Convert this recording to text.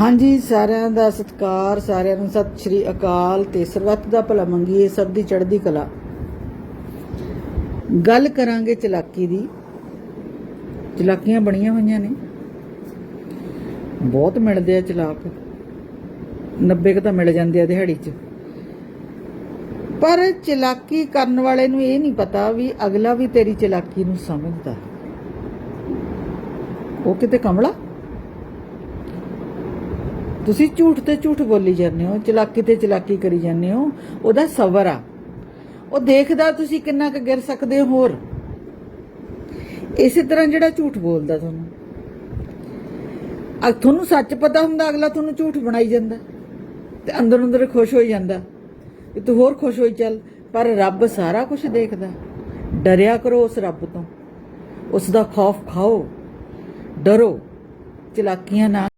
ਹਾਂਜੀ, ਸਾਰਿਆਂ ਦਾ ਸਤਿਕਾਰ, ਸਾਰਿਆਂ ਨੂੰ ਸਤਿ ਸ਼੍ਰੀ ਅਕਾਲ ਤੇ ਸਰਬੱਤ ਦਾ ਭਲਾ ਮੰਗੀਏ, ਸਭ ਦੀ ਚੜ੍ਹਦੀ ਕਲਾ। ਗੱਲ ਕਰਾਂਗੇ ਚਲਾਕੀ ਦੀ। ਚਲਾਕੀਆਂ ਬਣੀਆਂ ਹੋਈਆਂ ਨੇ। ਬਹੁਤ ਮਿਲਦੇ ਆ ਚਲਾਕ। 90 ਕ ਤਾਂ ਮਿਲ ਜਾਂਦੇ ਆ ਦਿਹਾੜੀ 'ਚ। ਪਰ ਚਲਾਕੀ ਕਰਨ ਵਾਲੇ ਨੂੰ ਇਹ ਨਹੀਂ ਪਤਾ ਵੀ ਅਗਲਾ ਵੀ ਤੇਰੀ ਚਲਾਕੀ ਨੂੰ ਸਮਝਦਾ ਉਹ ਕਿਤੇ ਕਮਲਾ? ਤੁਸੀਂ ਝੂਠ ਤੇ ਝੂਠ ਬੋਲੀ ਜਾਂਦੇ ਹੋ, ਚਲਾਕੀ ਤੇ ਚਲਾਕੀ ਕਰੀ ਜਾਂਦੇ ਹੋ, ਉਹਦਾ ਸਬਰ ਆ। ਉਹ ਦੇਖਦਾ ਤੁਸੀਂ ਕਿੰਨਾ ਕੁ ਗਿਰ ਸਕਦੇ ਹੋ ਹੋਰ। ਇਸੇ ਤਰ੍ਹਾਂ ਜਿਹੜਾ ਝੂਠ ਬੋਲਦਾ ਤੁਹਾਨੂੰ। ਅਗ ਤੁਹਾਨੂੰ ਸੱਚ ਪਤਾ ਹੁੰਦਾ, ਅਗਲਾ ਤੁਹਾਨੂੰ ਝੂਠ ਬਣਾਈ ਜਾਂਦਾ, ਤੇ ਅੰਦਰ ਅੰਦਰ ਖੁਸ਼ ਹੋਈ ਜਾਂਦਾ ਕਿ ਤੂੰ ਹੋਰ ਖੁਸ਼ ਹੋਈ ਚੱਲ। ਪਰ ਰੱਬ ਸਾਰਾ ਕੁਝ ਦੇਖਦਾ। ਡਰਿਆ ਕਰੋ ਉਸ ਰੱਬ ਤੋਂ। ਉਸ ਦਾ ਖੌਫ ਖਾਓ। ਡਰੋ। ਚਲਾਕੀਆਂ ਨਾ